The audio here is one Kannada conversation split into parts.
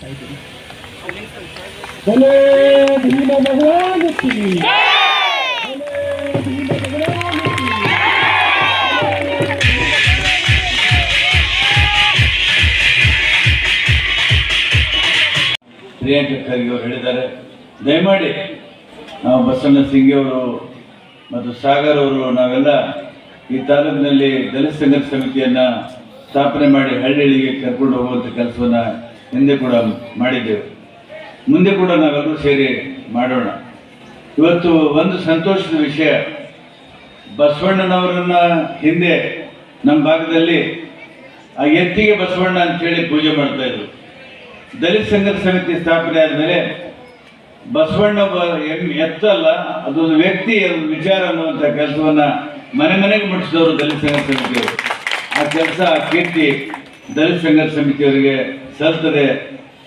ಆಗ್ತಾ ಇದ್ದೀನಿ ಭೀಮ ಖರ್ಗೆ ಅವರು ಹೇಳಿದ್ದಾರೆ. ದಯಮಾಡಿ ನಾವು ಬಸವಣ್ಣ ಸಿಂಗಿ ಅವರು ಮತ್ತು ಸಾಗರ್ ಅವರು, ನಾವೆಲ್ಲ ಈ ತಾಲೂಕಿನಲ್ಲಿ ದಲಿತ ಸಂಘರ್ಷ ಸಮಿತಿಯನ್ನು ಸ್ಥಾಪನೆ ಮಾಡಿ ಹಳ್ಳಿಗೆ ಕರ್ಕೊಂಡು ಹೋಗುವಂಥ ಕೆಲಸವನ್ನು ಹಿಂದೆ ಕೂಡ ಮಾಡಿದ್ದೇವೆ. ಮುಂದೆ ಕೂಡ ನಾವೆಲ್ಲರೂ ಸೇರಿ ಮಾಡೋಣ. ಇವತ್ತು ಒಂದು ಸಂತೋಷದ ವಿಷಯ. ಬಸವಣ್ಣನವರನ್ನ ಹಿಂದೆ ನಮ್ಮ ಭಾಗದಲ್ಲಿ ಆ ಎತ್ತಿಗೆ ಬಸವಣ್ಣ ಅಂತೇಳಿ ಪೂಜೆ ಮಾಡ್ತಾ ಇದ್ರು. ದಲಿತ ಸಂಘದ ಸಮಿತಿ ಸ್ಥಾಪನೆ ಆದಮೇಲೆ ಬಸವಣ್ಣ ಎತ್ತಲ್ಲ, ಅದೊಂದು ವ್ಯಕ್ತಿ ಅದು ವಿಚಾರ ಅನ್ನುವಂಥ ಕೆಲಸವನ್ನ ಮನೆ ಮನೆಗೆ ಮುಟ್ಟಿಸಿದವರು ದಲಿತ ಸಂಘ ಸಮಿತಿಯವರು. ಆ ಕೆಲಸ ಆ ಕೀರ್ತಿ ದಲಿತ ಸಂಘದ ಸಮಿತಿಯವರಿಗೆ ಸಲ್ತದೆ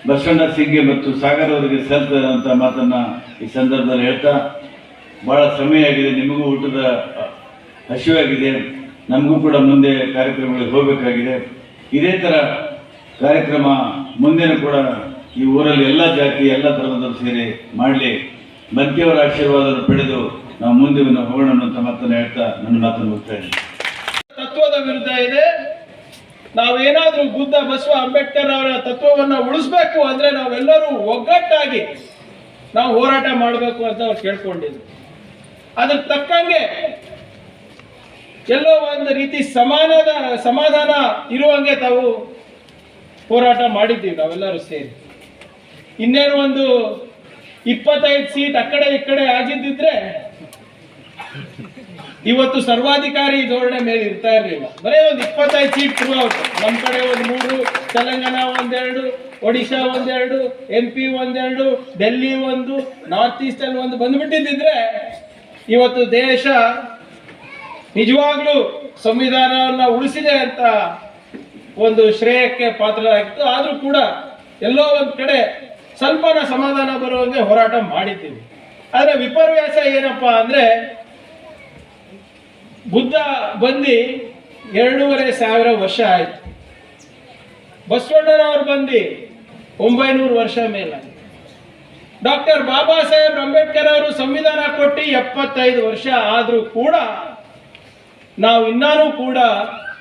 ಬಸವಣ್ಣ ಸಿಂಗೆ ಮತ್ತು ಸಾಗರ್ ಅವರಿಗೆ ಸಲ್ತದೆ ಅಂತ ಮಾತನ್ನ ಈ ಸಂದರ್ಭದಲ್ಲಿ ಹೇಳ್ತಾ, ಬಹಳ ಸಮಯ ಆಗಿದೆ ನಿಮಗೂ ಊಟದ ಹಸಿವಾಗಿದೆ ನಮಗೂ ಕೂಡ ಮುಂದೆ ಕಾರ್ಯಕ್ರಮಗಳಿಗೆ ಹೋಗಬೇಕಾಗಿದೆ. ಇದೇ ಥರ ಕಾರ್ಯಕ್ರಮ ಮುಂದಿನ ಕೂಡ ಈ ಊರಲ್ಲಿ ಎಲ್ಲ ಜಾತಿ, ಎಲ್ಲ ಧರ್ಮದವರು ಸೇರಿ ಮಾಡಲಿ. ಮಧ್ಯವರ ಆಶೀರ್ವಾದ ಪಡೆದು ನಾವು ಮುಂದೆ ಹೋಗೋಣ ಅಂತ ಮಾತನ್ನು ಹೇಳ್ತಾ ನನ್ನ ಮಾತನ್ನು ಹೋಗ್ತಾ ಇದ್ದೀನಿ. ತತ್ವದ ವಿರುದ್ಧ ಇದೆ. ನಾವೇನಾದ್ರೂ ಬುದ್ಧ ಬಸವ ಅಂಬೇಡ್ಕರ್ ಅವರ ತತ್ವವನ್ನ ಉಳಿಸ್ಬೇಕು ಅಂದ್ರೆ ನಾವೆಲ್ಲರೂ ಒಗ್ಗಟ್ಟಾಗಿ ನಾವು ಹೋರಾಟ ಮಾಡಬೇಕು ಅಂತ ಅವ್ರು ಕೇಳ್ಕೊಂಡಿದ್ರು. ಅದ್ರ ತಕ್ಕಂಗೆ ಎಲ್ಲೋ ಒಂದು ರೀತಿ ಸಮಾನದ, ಸಮಾಧಾನ ಇರುವಂಗೆ ತಾವು ಹೋರಾಟ ಮಾಡಿದ್ದೀವಿ ನಾವೆಲ್ಲರೂ ಸೇರಿ. ಇನ್ನೇನು ಒಂದು ಇಪ್ಪತ್ತೈದು ಸೀಟ್ ಆ ಕಡೆ ಈ ಕಡೆ ಆಗಿದ್ದಿದ್ರೆ ಇವತ್ತು ಸರ್ವಾಧಿಕಾರಿ ಧೋರಣೆ ಮೇಲೆ ಇರ್ತಾ ಇರಲಿಲ್ಲ. ಬರೀ ಒಂದು ಇಪ್ಪತ್ತೈದು ಸೀಟ್ ಥ್ರೂ ಔಟ್ ನಮ್ಮ ಕಡೆ ಒಂದು ಮೂರು, ತೆಲಂಗಾಣ ಒಂದೆರಡು, ಒಡಿಶಾ ಒಂದೆರಡು ಎಂ ಪಿ ಒಂದೆರಡು, ಡೆಲ್ಲಿ ಒಂದು ನಾರ್ತ್ ಈಸ್ಟಲ್ಲಿ ಒಂದು ಬಂದ್ಬಿಟ್ಟಿದ್ದಿದ್ರೆ ಇವತ್ತು ದೇಶ ನಿಜವಾಗ್ಲೂ ಸಂವಿಧಾನವನ್ನು ಉಳಿಸಿದೆ ಅಂತ ಒಂದು ಶ್ರೇಯಕ್ಕೆ ಪಾತ್ರರಾಗಿತ್ತು. ಆದರೂ ಕೂಡ ಎಲ್ಲೋ ಒಂದು ಕಡೆ ಸ್ವಲ್ಪನ ಸಮಾಧಾನ ಬರುವಂತೆ ಹೋರಾಟ ಮಾಡಿದ್ದೀವಿ. ಆದರೆ ವಿಪರ್ಯಾಸ ಏನಪ್ಪಾ ಅಂದ್ರೆ ಬುದ್ಧ ಬಂದು ಎರಡೂವರೆ ಸಾವಿರ ವರ್ಷ ಆಯ್ತು. ಬಸವಣ್ಣನವರು ಬಂದು ಒಂಬೈನೂರು ವರ್ಷ ಮೇಲೆ. ಡಾಕ್ಟರ್ ಬಾಬಾ ಸಾಹೇಬ್ ಅಂಬೇಡ್ಕರ್ ಅವರು ಸಂವಿಧಾನ ಕೊಟ್ಟು ಎಪ್ಪತ್ತೈದು ವರ್ಷ ಆದರೂ ಕೂಡ ನಾವು ಇನ್ನೂ ಕೂಡ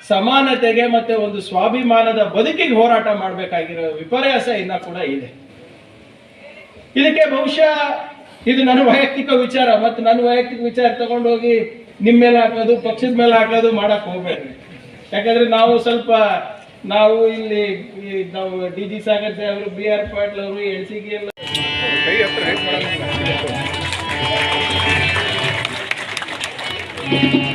ಸಮಾನತೆಗೆ ಮತ್ತೆ ಒಂದು ಸ್ವಾಭಿಮಾನದ ಬದುಕಿಗೆ ಹೋರಾಟ ಮಾಡಬೇಕಾಗಿರೋ ವಿಪರ್ಯಾಸ ಇನ್ನ ಕೂಡ ಇದೆ. ಇದಕ್ಕೆ ಬಹುಶಃ ಇದು ನನ್ನ ವೈಯಕ್ತಿಕ ವಿಚಾರ. ಮತ್ತು ನನ್ನ ವೈಯಕ್ತಿಕ ವಿಚಾರ ತಗೊಂಡೋಗಿ ನಿಮ್ಮ ಮೇಲೆ ಹಾಕೋದು, ಪಕ್ಷದ ಮೇಲೆ ಹಾಕೋದು ಮಾಡಕ್ ಹೋಗ್ಬೇಡ್ರಿ ಯಾಕಂದ್ರೆ ನಾವು ಸ್ವಲ್ಪ, ನಾವು ಇಲ್ಲಿ ನಾವು ಡಿ ಜಿ ಸಾಗರ್ ಅವರು ಬಿ ಆರ್ ಪಾಟೀಲ್ ಅವರು ಎಲ್ ಸಿ ಗೆ ಎಲ್ಲ ಹತ್ರ